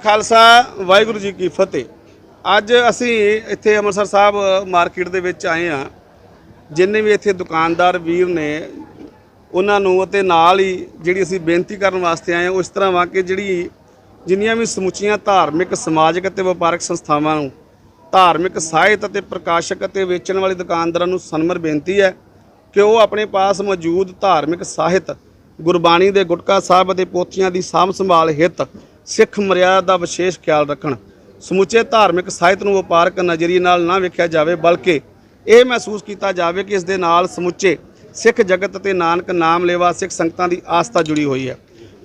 ਖਾਲਸਾ, ਵਾਹਿਗੁਰੂ ਜੀ ਕੀ ਫਤਿਹ। ਅੱਜ ਅਸੀਂ ਇੱਥੇ ਅੰਮ੍ਰਿਤਸਰ ਸਾਹਿਬ ਮਾਰਕੀਟ ਦੇ ਵਿੱਚ ਆਏ ਆ ਜਿੰਨੇ ਵੀ ਇੱਥੇ ਦੁਕਾਨਦਾਰ ਵੀਰ ਨੇ, ਉਹਨਾਂ ਨੂੰ ਅਤੇ ਨਾਲ ਹੀ ਜਿਹੜੀ ਅਸੀਂ ਬੇਨਤੀ ਕਰਨ ਵਾਸਤੇ ਆਏ ਹਾਂ ਉਹ ਇਸ ਤਰ੍ਹਾਂ ਵਾ ਕਿ ਜਿਹੜੀ ਜਿੰਨੀਆਂ ਵੀ ਸਮੁੱਚੀਆਂ ਧਾਰਮਿਕ, ਸਮਾਜਿਕ ਅਤੇ ਵਪਾਰਕ ਸੰਸਥਾਵਾਂ ਨੂੰ ਧਾਰਮਿਕ ਸਾਹਿਤ ਅਤੇ ਪ੍ਰਕਾਸ਼ਕ ਅਤੇ ਵੇਚਣ ਵਾਲੇ ਦੁਕਾਨਦਾਰਾਂ ਨੂੰ ਸਨਮਰ ਬੇਨਤੀ ਹੈ ਕਿ ਉਹ ਆਪਣੇ ਪਾਸ ਮੌਜੂਦ ਧਾਰਮਿਕ ਸਾਹਿਤ, ਗੁਰਬਾਣੀ ਦੇ ਗੁਟਕਾ ਸਾਹਿਬ ਅਤੇ ਪੋਥੀਆਂ ਦੀ ਸਾਂਭ ਸੰਭਾਲ ਹਿੱਤ ਸਿੱਖ ਮਰਿਆਦਾ ਦਾ ਵਿਸ਼ੇਸ਼ ਖਿਆਲ ਰੱਖਣ। ਸਮੁੱਚੇ ਧਾਰਮਿਕ ਸਾਹਿਤ ਨੂੰ ਵਪਾਰਕ ਨਜ਼ਰੀਏ ਨਾਲ ਨਾ ਵੇਖਿਆ ਜਾਵੇ, ਬਲਕਿ ਇਹ ਮਹਿਸੂਸ ਕੀਤਾ ਜਾਵੇ ਕਿ ਇਸ ਦੇ ਨਾਲ ਸਮੁੱਚੇ ਸਿੱਖ ਜਗਤ ਅਤੇ ਨਾਨਕ ਨਾਮ ਲੇਵਾ ਸਿੱਖ ਸੰਗਤਾਂ ਦੀ ਆਸਥਾ ਜੁੜੀ ਹੋਈ ਹੈ।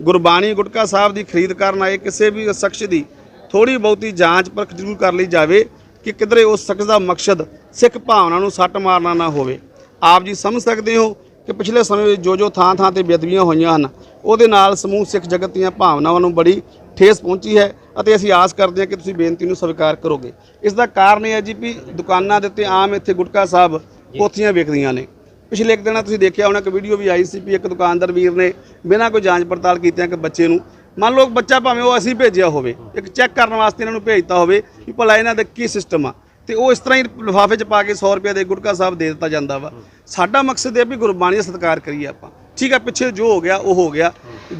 ਗੁਰਬਾਣੀ ਗੁਟਕਾ ਸਾਹਿਬ ਦੀ ਖਰੀਦ ਕਰਨ ਆਏ ਕਿਸੇ ਵੀ ਸ਼ਖਸ ਦੀ ਥੋੜੀ ਬਹੁਤੀ ਜਾਂਚ ਪਰਖ ਜ਼ਰੂਰ ਕਰ ਲਈ ਜਾਵੇ ਕਿ ਕਿਧਰੇ ਉਸ ਸ਼ਖਸ ਦਾ ਮਕਸਦ ਸਿੱਖ ਭਾਵਨਾ ਨੂੰ ਸੱਟ ਮਾਰਨਾ ਨਾ ਹੋਵੇ। ਆਪ ਜੀ ਸਮਝ ਸਕਦੇ ਹੋ ਕਿ ਪਿਛਲੇ ਸਮੇਂ ਵਿੱਚ ਜੋ ਜੋ ਥਾਂ ਥਾਂ ਤੇ ਬੇਅਦਬੀਆਂ ਹੋਈਆਂ ਹਨ, ਉਹਦੇ ਨਾਲ ਸਮੂਹ ਸਿੱਖ ਜਗਤ ਦੀਆਂ ਭਾਵਨਾਵਾਂ ਨੂੰ ਬੜੀ ਠੇਸ ਪਹੁੰਚੀ ਹੈ ਅਤੇ ਅਸੀਂ ਆਸ ਕਰਦੇ ਹਾਂ ਕਿ ਤੁਸੀਂ ਬੇਨਤੀ ਨੂੰ ਸਵੀਕਾਰ ਕਰੋਗੇ। ਇਸ ਦਾ ਕਾਰਨ ਇਹ ਹੈ ਜੀ ਵੀ ਦੁਕਾਨਾਂ ਦੇ ਉੱਤੇ ਆਮ ਇੱਥੇ ਗੁਟਕਾ ਸਾਹਿਬ ਪੋਥੀਆਂ ਵਿਕਦੀਆਂ ਨੇ। ਪਿਛਲੇ ਇੱਕ ਦਿਨਾਂ ਤੁਸੀਂ ਦੇਖਿਆ ਹੋਣਾ ਕਿ ਵੀਡੀਓ ਵੀ ਆਈ ਸੀ ਵੀ ਇੱਕ ਦੁਕਾਨਦਾਰ ਵੀਰ ਨੇ ਬਿਨਾਂ ਕੋਈ ਜਾਂਚ ਪੜਤਾਲ ਕੀਤਿਆਂ ਕਿ ਬੱਚੇ ਨੂੰ ਮੰਨ ਲਓ ਬੱਚਾ ਭਾਵੇਂ ਉਹ ਅਸੀਂ ਭੇਜਿਆ ਹੋਵੇ ਇੱਕ ਚੈੱਕ ਕਰਨ ਵਾਸਤੇ ਇਹਨਾਂ ਨੂੰ ਭੇਜਤਾ ਹੋਵੇ ਵੀ ਭਲਾ ਇਹਨਾਂ ਦਾ ਕੀ ਸਿਸਟਮ ਆ। ਤੇ ਉਹ ਇਸ ਤਰ੍ਹਾਂ ਹੀ ਲਿਫਾਫੇ 'ਚ ਪਾ ਕੇ 100 ਰੁਪਏ ਦੇ ਗੁਟਕਾ ਸਾਹਿਬ ਦੇ ਦਿੱਤਾ ਜਾਂਦਾ ਵਾ। ਸਾਡਾ ਮਕਸਦ ਇਹ ਵੀ ਗੁਰਬਾਣੀ ਦਾ ਸਤਿਕਾਰ ਕਰੀਏ ਆਪਾਂ। ਠੀਕ ਆ ਪਿੱਛੇ ਜੋ ਹੋ ਗਿਆ ਉਹ ਹੋ ਗਿਆ।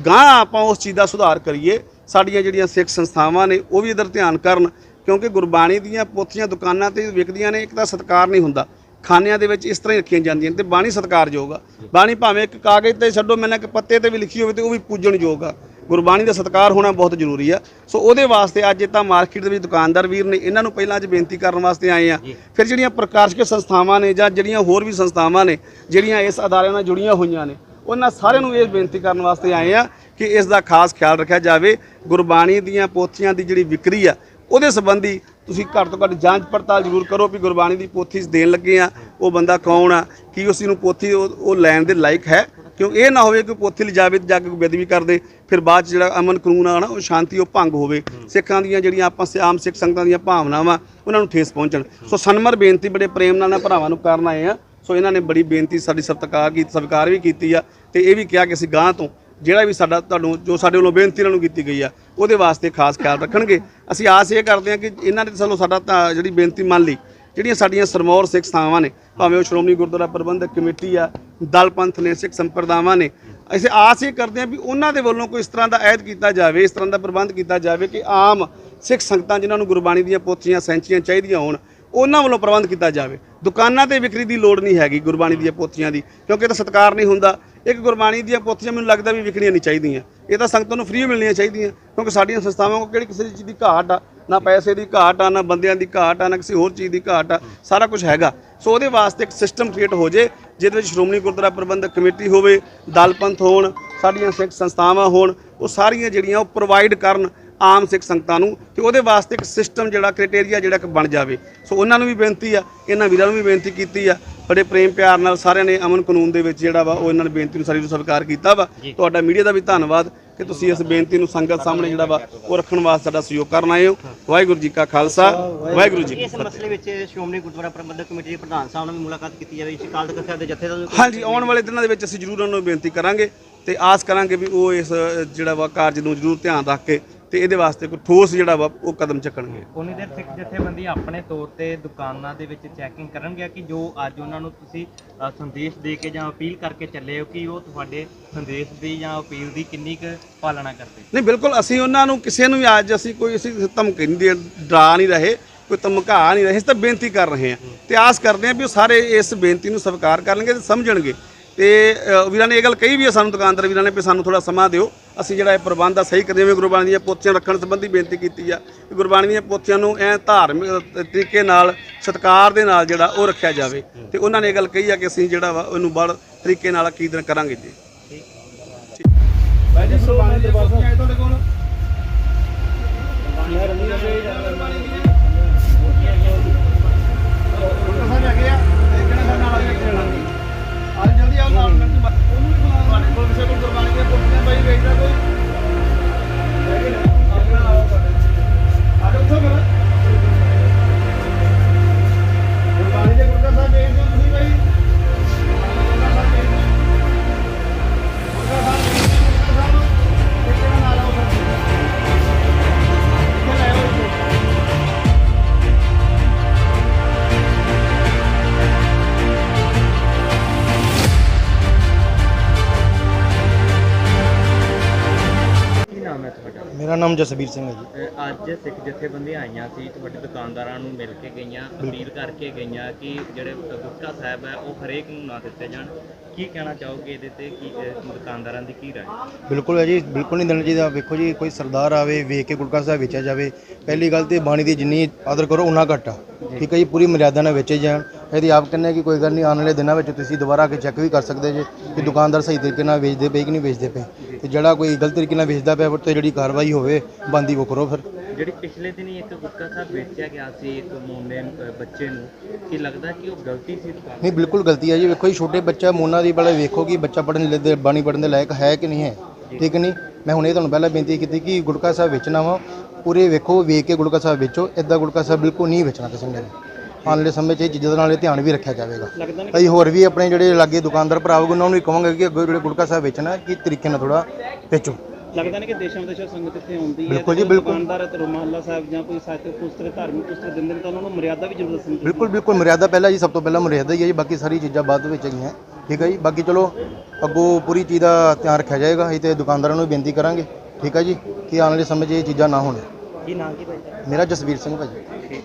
ਗਾਂ ਆਪਾਂ ਉਸ ਚੀਜ਼ ਦਾ ਸੁਧਾਰ ਕਰੀਏ। ਸਾਡੀਆਂ ਜਿਹੜੀਆਂ ਸਿੱਖ ਸੰਸਥਾਵਾਂ ਨੇ ਉਹ ਵੀ ਇਧਰ ਧਿਆਨ ਕਰਨ ਕਿਉਂਕਿ ਗੁਰਬਾਣੀ ਦੀਆਂ ਪੋਥੀਆਂ ਦੁਕਾਨਾਂ ਤੇ ਵਿਕਦੀਆਂ ਨੇ ਇੱਕ ਤਾਂ ਸਤਿਕਾਰ ਨਹੀਂ ਹੁੰਦਾ। ਖਾਨਿਆਂ ਦੇ ਵਿੱਚ ਇਸ ਤਰ੍ਹਾਂ ਹੀ ਰੱਖੀਆਂ ਜਾਂਦੀਆਂ ਨੇ ਤੇ ਬਾਣੀ ਸਤਿਕਾਰਯੋਗ ਆ। ਬਾਣੀ ਭਾਵੇਂ ਇੱਕ ਕਾਗਜ਼ ਤੇ ਛੱਡੋ ਮੈਨਾਂ ਕਿ ਪੱਤੇ ਤੇ ਵੀ ਲਿਖੀ ਹੋਵੇ ਤੇ ਉਹ ਵੀ ਪੂਜਣਯੋਗ ਆ। ਗੁਰਬਾਣੀ ਦਾ ਸਤਿਕਾਰ ਹੋਣਾ ਬਹੁਤ ਜ਼ਰੂਰੀ ਆ। ਸੋ ਉਹਦੇ ਵਾਸਤੇ ਅੱਜ ਤਾਂ ਮਾਰਕੀਟ ਦੇ ਵਿੱਚ ਦੁਕਾਨਦਾਰ ਵੀਰ ਨੇ ਇਹਨਾਂ ਨੂੰ ਪਹਿਲਾਂ ਅੱਜ ਬੇਨਤੀ ਕਰਨ ਵਾਸਤੇ ਆਏ ਆ। ਫਿਰ ਜਿਹੜੀਆਂ ਪ੍ਰਕਾਸ਼ਕ ਸੰਸਥਾਵਾਂ ਨੇ ਜਾਂ ਜਿਹੜੀਆਂ ਹੋਰ ਵੀ ਸੰਸਥਾਵਾਂ ਨੇ ਜਿਹੜੀਆਂ ਇਸ ਅਦਾਰੇ ਨਾਲ ਜੁੜੀਆਂ ਹੋਈਆਂ ਨੇ ਉਹਨਾਂ ਸਾਰਿਆਂ ਨੂੰ ਇਹ ਬੇਨਤੀ ਕਰਨ ਵਾਸਤੇ ਆਏ ਆ ਕਿ ਇਸ ਦਾ ਖਾਸ ਖਿਆਲ ਰੱਖਿਆ ਜਾਵੇ। ਗੁਰਬਾਣੀ ਦੀਆਂ ਪੋਥੀਆਂ ਦੀ ਜਿਹੜੀ ਵਿਕਰੀ ਆ, ਉਹਦੇ ਸੰਬੰਧੀ ਤੁਸੀਂ ਘੱਟ ਤੋਂ ਘੱਟ ਜਾਂਚ ਪੜਤਾਲ ਜ਼ਰੂਰ ਕਰੋ ਵੀ ਗੁਰਬਾਣੀ ਦੀ ਪੋਥੀ ਦੇਣ ਲੱਗੇ ਆ, ਉਹ ਬੰਦਾ ਕੌਣ ਆ, ਕੀ ਉਸ ਨੂੰ ਪੋਥੀ ਉਹ ਲੈਣ ਦੇ ਲਾਇਕ ਹੈ। ਕਿਉਂ ਇਹ ਨਾ ਹੋਵੇ ਕਿ ਪੋਥੀ ਲਿਜਾਵੇ ਤੇ ਜਾ ਕੇ ਕੋਈ ਬੇਦਬੀ ਕਰਦੇ ਫਿਰ ਬਾਅਦ ਚ ਜਿਹੜਾ ਅਮਨ ਕਾਨੂੰਨ ਆ ਨਾ, ਉਹ ਸ਼ਾਂਤੀ, ਉਹ ਭੰਗ ਹੋਵੇ। ਸਿੱਖਾਂ ਦੀਆਂ ਜਿਹੜੀਆਂ ਆਪਾਂ ਸ- ਆਮ ਸਿੱਖ ਸੰਗਤਾਂ ਦੀਆਂ ਭਾਵਨਾਵਾਂ, ਉਹਨਾਂ ਨੂੰ ਠੇਸ ਪਹੁੰਚਣ। ਸੋ ਸਨਮਰ ਬੇਨਤੀ, ਬੜੇ ਪ੍ਰੇਮ ਨਾਲ ਨਾ ਭਰਾਵਾਂ ਨੂੰ ਕਰਨ ਆਏ ਆ। ਸੋ ਇਹਨਾਂ ਨੇ ਬੜੀ ਬੇਨਤੀ ਸਾਡੀ ਸਤਿਕਾਰ ਕੀਤੀ ਸਵੀਕਾਰ ਵੀ ਕੀਤੀ ਆ, ਤੇ ਇਹ ਵੀ ਕਿਹਾ ਕਿ ਅਸੀਂ ਗਾਂ ਤੋਂ ਜਿਹੜਾ ਵੀ ਸਾਡਾ ਤੁਹਾਨੂੰ, ਜੋ ਸਾਡੇ ਵੱਲੋਂ ਬੇਨਤੀ ਇਹਨਾਂ ਨੂੰ ਕੀਤੀ ਗਈ ਆ, ਉਹਦੇ ਵਾਸਤੇ ਖਾਸ ਖਿਆਲ ਰੱਖਣਗੇ। ਅਸੀਂ ਆਸ ਇਹ ਕਰਦੇ ਹਾਂ ਕਿ ਇਹਨਾਂ ਨੇ ਸਾਨੂੰ ਸਾਡਾ ਤਾਂ ਜਿਹੜੀ ਬੇਨਤੀ ਮੰਨ ਲਈ, ਜਿਹੜੀਆਂ ਸਾਡੀਆਂ ਸਰਮੌਰ ਸਿੱਖ ਸੰਸਥਾਵਾਂ ਨੇ, ਭਾਵੇਂ ਉਹ ਸ਼੍ਰੋਮਣੀ ਗੁਰਦੁਆਰਾ ਪ੍ਰਬੰਧਕ ਕਮੇਟੀ ਆ ਦਲ ਪੰਥ ਨੇ, ਸਿੱਖ ਸੰਪਰਦਾਵਾਂ ਨੇ, ਅਸੀਂ ਆਸ ਇਹ ਕਰਦੇ ਹਾਂ ਵੀ ਉਹਨਾਂ ਦੇ ਵੱਲੋਂ ਕੋਈ ਇਸ ਤਰ੍ਹਾਂ ਦਾ ਐਦ ਕੀਤਾ ਜਾਵੇ, ਇਸ ਤਰ੍ਹਾਂ ਦਾ ਪ੍ਰਬੰਧ ਕੀਤਾ ਜਾਵੇ ਕਿ ਆਮ ਸਿੱਖ ਸੰਗਤਾਂ ਜਿਨ੍ਹਾਂ ਨੂੰ ਗੁਰਬਾਣੀ ਦੀਆਂ ਪੋਥੀਆਂ, ਸੈਂਚੀਆਂ ਚਾਹੀਦੀਆਂ ਹੋਣ, ਉਹਨਾਂ ਵੱਲੋਂ ਪ੍ਰਬੰਧ ਕੀਤਾ ਜਾਵੇ। ਦੁਕਾਨਾਂ ਤੇ ਵਿਕਰੀ ਦੀ ਲੋੜ ਨਹੀਂ ਹੈਗੀ ਗੁਰਬਾਣੀ ਦੀਆਂ ਪੋਥੀਆਂ ਦੀ, ਕਿਉਂਕਿ ਇਹ ਤਾਂ ਸਤਕਾਰ ਨਹੀਂ ਹੁੰਦਾ। ਇੱਕ ਗੁਰਬਾਣੀ ਦੀਆਂ ਪੋਥੀਆਂ ਮੈਨੂੰ ਲੱਗਦਾ ਵੀ ਵਿਕਣੀਆਂ ਨਹੀਂ ਚਾਹੀਦੀਆਂ। ਇਹ ਤਾਂ ਸੰਗਤਾਂ ਨੂੰ ਫ੍ਰੀ ਮਿਲਣੀਆਂ ਚਾਹੀਦੀਆਂ, ਕਿਉਂਕਿ ਸਾਡੀਆਂ ਸੰਸਥਾਵਾਂ ਕੋਲ ਕਿਹੜੀ ਕਿਸੇ ਚੀਜ਼ ਦੀ ਘਾਟ ਆ, ਨਾ ਪੈਸੇ ਦੀ ਘਾਟ ਆ, ਨਾ ਬੰਦਿਆਂ ਦੀ ਘਾਟ ਆ, ਨਾ ਕਿਸੇ ਹੋਰ ਚੀਜ਼ ਦੀ ਘਾਟ ਆ, ਸਾਰਾ ਕੁਝ ਹੈਗਾ। ਸੋ ਉਹਦੇ ਵਾਸਤੇ ਇੱਕ ਸਿਸਟਮ ਕ੍ਰੀਏਟ ਹੋ ਜੇ, ਜਿਹਦੇ ਵਿੱਚ ਸ਼੍ਰੋਮਣੀ ਗੁਰਦੁਆਰਾ ਪ੍ਰਬੰਧਕ ਕਮੇਟੀ ਹੋਵੇ ਦਲ ਪੰਥ ਹੋਣ, ਸਾਡੀਆਂ ਸਿੱਖ ਸੰਸਥਾਵਾਂ ਹੋਣ, ਉਹ ਸਾਰੀਆਂ ਜਿਹੜੀਆਂ ਉਹ ਪ੍ਰੋਵਾਈਡ ਕਰਨ ਆਮ ਸਿੱਖ ਸੰਗਤਾਂ ਨੂੰ, ਤੇ ਉਹਦੇ ਵਾਸਤੇ ਇੱਕ ਸਿਸਟਮ ਜਿਹੜਾ ਕ੍ਰਾਈਟੇਰੀਆ ਜਿਹੜਾ ਇੱਕ ਬਣ ਜਾਵੇ। ਸੋ ਉਹਨਾਂ ਨੂੰ ਵੀ ਬੇਨਤੀ ਆ, ਇਹਨਾਂ ਵੀਰਾਂ ਨੂੰ ਵੀ ਬੇਨਤੀ ਕੀਤੀ ਆ ਬੜੇ ਪ੍ਰੇਮ ਪਿਆਰ ਨਾਲ ਸਾਰਿਆਂ ਨੇ ਅਮਨ ਕਾਨੂੰਨ ਦੇ ਵਿੱਚ ਜਿਹੜਾ ਵਾ ਉਹ ਇਹਨਾਂ ਨੇ ਬੇਨਤੀ ਨੂੰ ਸਾਰੀ ਨੂੰ ਸਵੀਕਾਰ ਕੀਤਾ ਵਾ। ਤੁਹਾਡਾ ਮੀਡੀਆ ਦਾ ਵੀ ਧੰਨਵਾਦ ਕਿ ਤੁਸੀਂ ਇਸ ਬੇਨਤੀ ਨੂੰ ਸੰਗਤ ਸਾਹਮਣੇ ਜਿਹੜਾ ਵਾ ਉਹ ਰੱਖਣ ਵਾਸਤੇ ਸਾਡਾ ਸਹਿਯੋਗ ਕਰਨ ਆਏ ਹੋ। ਵਾਹਿਗੁਰੂ ਜੀ ਕਾ ਖਾਲਸਾ। ਵਾਹਿਗੁਰੂ ਜੀ ਕੀ ਇਸ ਮਸਲੇ ਵਿੱਚ ਸ਼੍ਰੋਮਣੀ ਗੁਰਦੁਆਰਾ ਪ੍ਰਬੰਧਕ ਕਮੇਟੀ ਦੇ ਪ੍ਰਧਾਨ ਸਾਹਿਬ ਨਾਲ ਵੀ ਮੁਲਾਕਾਤ ਕੀਤੀ ਜਾਵੇ। ਇਸ ਕਾਲ ਤਖਤ ਸਾਹਿਬ ਦੇ ਜਥੇ ਦਾ ਹਾਂਜੀ ਆਉਣ ਵਾਲੇ ਦਿਨਾਂ ਦੇ ਵਿੱਚ ਅਸੀਂ ਜ਼ਰੂਰ ਉਹਨਾਂ ਨੂੰ ਬੇਨਤੀ ਕਰਾਂਗੇ ਤੇ ਆਸ ਕਰਾਂਗੇ ਵੀ ਉਹ ਇਸ ਜਿਹੜਾ ਵਾ ਕਾਰਜ ਨੂੰ ਜ਼ਰੂਰ ਧਿਆਨ ਰੱਖ ਕੇ ਤੇ ਇਹਦੇ ਵਾਸਤੇ ਕੋਈ ਠੋਸ ਜਿਹੜਾ ਵਾ ਉਹ ਕਦਮ ਚੱਕਣਗੇ। ਉਨੀ ਦੇਰ ਸਿੱਖ ਜਥੇਬੰਦੀ ਆਪਣੇ ਤੌਰ ਤੇ ਦੁਕਾਨਾਂ ਦੇ ਵਿੱਚ ਚੈਕਿੰਗ ਕਰਨਗੇ ਕਿ ਜੋ ਅੱਜ ਉਹਨਾਂ ਨੂੰ ਤੁਸੀਂ ਅ, ਸੰਦੇਸ਼ ਦੇ ਕੇ ਜਾਂ ਅਪੀਲ ਕਰਕੇ ਚੱਲੇ ਹੋ ਕਿ ਉਹ ਤੁਹਾਡੇ ਸੰਦੇਸ਼ ਦੀ ਜਾਂ ਅਪੀਲ ਦੀ ਕਿੰਨੀ ਕੁ ਪਾਲਣਾ ਕਰਦੇ ਨਹੀਂ ਬਿਲਕੁਲ ਅਸੀਂ ਉਹਨਾਂ ਨੂੰ ਕਿਸੇ ਨੂੰ ਵੀ ਅੱਜ ਅਸੀਂ ਕੋਈ ਅਸੀਂ ਧਮਕੀ ਨਹੀਂ ਦੇ ਡਰਾ ਨਹੀਂ ਰਹੇ ਕੋਈ ਧਮਕਾ ਨਹੀਂ ਰਹੇ ਅਸੀਂ ਤਾਂ ਬੇਨਤੀ ਕਰ ਰਹੇ ਹਾਂ। ਤੇ ਆਸ ਕਰਦੇ ਹਾਂ ਵੀ ਉਹ ਸਾਰੇ ਇਸ ਬੇਨਤੀ ਨੂੰ ਸਵੀਕਾਰ ਕਰਨਗੇ ਤੇ ਸਮਝਣਗੇ। ਤੇ ਅ, ਵੀਰਾਂ ਨੇ ਇਹ ਗੱਲ ਕਹੀ ਵੀ ਹੈ ਸਾਨੂੰ ਦੁਕਾਨਦਾਰ ਵੀਰਾਂ ਨੇ ਵੀ ਸਾਨੂੰ ਥੋੜਾ ਸਮਾਂ ਦਿਓ। ਅਸੀਂ ਜਿਹੜਾ ਇਹ ਪ੍ਰਬੰਧ ਆ ਸਹੀ ਕਰਦੇ ਜਿਵੇਂ ਗੁਰਬਾਣੀ ਦੀਆਂ ਪੋਥੀਆਂ ਰੱਖਣ ਸੰਬੰਧੀ ਬੇਨਤੀ ਕੀਤੀ ਆ ਕਿ ਗੁਰਬਾਣੀ ਦੀਆਂ ਪੋਥੀਆਂ ਨੂੰ ਐ ਧਾਰਮਿਕ ਤਰੀਕੇ ਨਾਲ ਸਤਿਕਾਰ ਦੇ ਨਾਲ ਜਿਹੜਾ ਉਹ ਰੱਖਿਆ ਜਾਵੇ। ਤੇ ਉਹਨਾਂ ਨੇ ਇਹ ਗੱਲ ਕਹੀ ਆ ਕਿ ਅਸੀਂ ਜਿਹੜਾ ਵਾ ਉਹਨੂੰ ਬੜ ਤਰੀਕੇ ਨਾਲ ਅਕੀਦਨ ਕਰਾਂਗੇ ਜੀ। ਭਾਈ ਜੀ ਸੋ ਮੈਂ ਦਰਬਾਰ ਸਾਹਿਬ ਆਏ ਤੁਹਾਡੇ ਕੋਲ। ਮੇਰਾ ਨਾਮ ਜਸਬੀਰ ਸਿੰਘ ਹੈ ਜੀ। ਅੱਜ ਸਿੱਖ ਜਥੇਬੰਦੀਆਂ ਆਈਆਂ ਸੀ ਤੁਹਾਡੇ ਦੁਕਾਨਦਾਰਾਂ ਨੂੰ ਮਿਲ ਕੇ ਗਈਆਂ ਅਪੀਲ ਕਰਕੇ ਗਈਆਂ ਕਿ ਜਿਹੜੇ ਗੁਟਕਾ ਸਾਹਿਬ ਹੈ ਉਹ ਹਰੇਕ ਨੂੰ ਨਾ ਦਿੱਤੇ ਜਾਣ। ਕੀ ਕਹਿਣਾ ਚਾਹੋਗੇ ਇਹਦੇ ਤੇ? ਕੀ ਦੁਕਾਨਦਾਰਾਂ ਦੀ ਕੀ ਰਾਏ? ਬਿਲਕੁਲ ਹੈ ਜੀ ਬਿਲਕੁਲ ਨਹੀਂ ਦੇਣਾ ਚਾਹੀਦਾ। ਵੇਖੋ ਜੀ ਕੋਈ ਸਰਦਾਰ ਆਵੇ ਵੇਖ ਕੇ ਗੁਟਕਾ ਸਾਹਿਬ ਵੇਚਿਆ ਜਾਵੇ ਪਹਿਲੀ ਗੱਲ ਤੇ ਬਾਣੀ ਦੀ ਜਿੰਨੀ ਆਦਰ ਕਰੋ ਉਨਾ ਘੱਟ ਆ। ਠੀਕ ਹੈ ਜੀ ਪੂਰੀ ਮਰਿਆਦਾ ਨਾਲ ਵੇਚੇ ਜਾਣ। ਇਹਦੀ ਆਪ ਕਹਿੰਦੇ ਕਿ ਕੋਈ ਗੱਲ ਨਹੀਂ ਆਉਣ ਵਾਲੇ ਦਿਨਾਂ ਵਿੱਚ ਤੁਸੀਂ ਦੁਬਾਰਾ ਆ ਕੇ ਚੈੱਕ ਵੀ ਕਰ ਸਕਦੇ ਜੇ ਕਿ ਦੁਕਾਨਦਾਰ ਸਹੀ ਤਰੀਕੇ ਨਾਲ ਵੇਚਦੇ ਪਏ ਕਿ ਨਹੀਂ ਵੇਚਦੇ ਪਏ। ਤੇ ਜਿਹੜਾ ਕੋਈ ਗਲਤ ਤਰੀਕੇ ਨਾਲ ਵੇਚਦਾ ਪਿਆ ਫਿਰ ਤੇ ਜਿਹੜੀ ਕਾਰਵਾਈ ਹੋਵੇ ਬੰਦੀ ਉਹ ਕਰੋ ਫਿਰ। ਜਿਹੜੀ ਪਿਛਲੇ ਦਿਨੀ ਇੱਕ ਗੁਟਕਾ ਸਾਹਿਬ ਵੇਚਿਆ ਗਿਆ ਸੀ ਇੱਕ ਮੋਨੇ ਬੱਚੇ ਨੂੰ ਕੀ ਲੱਗਦਾ ਕਿ ਉਹ ਗਲਤੀ ਸੀ ਦੁਕਾਨ ਨਹੀਂ ਬਿਲਕੁਲ ਗਲਤੀ ਹੈ ਜੀ। ਵੇਖੋ ਜੀ ਛੋਟੇ ਬੱਚਾ ਮੋਨਾ ਦੀ ਬੜਾ ਵੇਖੋ ਕਿ ਬੱਚਾ ਪੜਨ ਦੇ ਬਾਣੀ ਪੜਨ ਦੇ ਲਾਇਕ ਹੈ ਕਿ ਨਹੀਂ ਹੈ। ਠੀਕ ਨਹੀਂ? ਮੈਂ ਹੁਣੇ ਤੁਹਾਨੂੰ ਪਹਿਲਾਂ ਬੇਨਤੀ ਕੀਤੀ ਕਿ ਗੁਟਕਾ ਸਾਹਿਬ ਵੇਚਣਾ ਵਾ। ਪੂਰੇ ਵੇਖੋ ਵੇਖ ਕੇ ਗੁਟਕਾ ਸਾਹਿਬ ਵੇਚੋ। ਇਦਾਂ ਗੁਟਕਾ ਸਾਹਿਬ ਬਿਲਕੁਲ ਨਹੀਂ ਵੇਚਣਾ ਕਿਸੇ ਨੇ। ਆਉਣ ਵਾਲੇ ਸਮੇਂ 'ਚ ਇਹ ਚੀਜ਼ਾਂ ਦੇ ਨਾਲ ਇਹ ਧਿਆਨ ਵੀ ਰੱਖਿਆ ਜਾਵੇਗਾ। ਅਸੀਂ ਹੋਰ ਵੀ ਆਪਣੇ ਜਿਹੜੇ ਲਾਗੇ ਦੁਕਾਨਦਾਰ ਭਰਾ ਹੋਗੇ ਉਹਨਾਂ ਨੂੰ ਵੀ ਕਹਾਂਗੇ ਕਿ ਅੱਗੇ ਜਿਹੜੇ ਗੁਟਕਾ ਸਾਹਿਬ ਵੇਚਣਾ ਕਿ ਤਰੀਕੇ ਨਾਲ ਥੋੜਾ ਵੇਚੋ। ਲੱਗਦਾ ਨਹੀਂ ਕਿ ਦੇਸ਼ਾਂ ਵਿਦੇਸ਼ਾਂ ਸੰਗਤ ਇੱਥੇ ਆਉਂਦੀ ਹੈ ਬਿਲਕੁਲ ਜੀ, ਬਿਲਕੁਲ। ਦੁਕਾਨਦਾਰ ਤੇ ਰੁਮਾਲਾ ਸਾਹਿਬ ਜਾਂ ਕੋਈ ਸਾਹਿਤਕ ਪੁਸਤਕ ਧਾਰਮਿਕ ਪੁਸਤਕ ਦਿੰਦੇ ਨੇ ਤਾਂ ਉਹਨਾਂ ਨੂੰ ਮਰਿਆਦਾ ਵੀ ਜ਼ਰੂਰ ਦੱਸਣੀ ਬਿਲਕੁਲ ਬਿਲਕੁਲ। ਮਰਿਆਦਾ ਪਹਿਲਾਂ ਜੀ ਸਭ ਤੋਂ ਪਹਿਲਾਂ ਮਰਿਆਦਾ ਹੀ ਹੈ ਜੀ ਬਾਕੀ ਸਾਰੀ ਚੀਜ਼ਾਂ ਬਾਅਦ ਵਿੱਚ ਹੈਗੀਆਂ। ਠੀਕ ਹੈ ਜੀ? ਬਾਕੀ ਚਲੋ ਅੱਗੋਂ ਪੂਰੀ ਚੀਜ਼ ਦਾ ਧਿਆਨ ਰੱਖਿਆ ਜਾਏਗਾ। ਅਸੀਂ ਤੇ ਦੁਕਾਨਦਾਰਾਂ ਨੂੰ ਵੀ ਬੇਨਤੀ ਕਰਾਂਗੇ। ਠੀਕ ਹੈ ਜੀ? ਕਿ ਆਉਣ ਵਾਲੇ ਸਮੇਂ 'ਚ ਇਹ ਚੀਜ਼ਾਂ ਨਾ ਹੋਣ। ਕੀ ਨਾਂ ਕੀ ਭਾਈ? ਮੇਰਾ ਜਸਵੀਰ ਸਿੰਘ ਭਾਜੀ।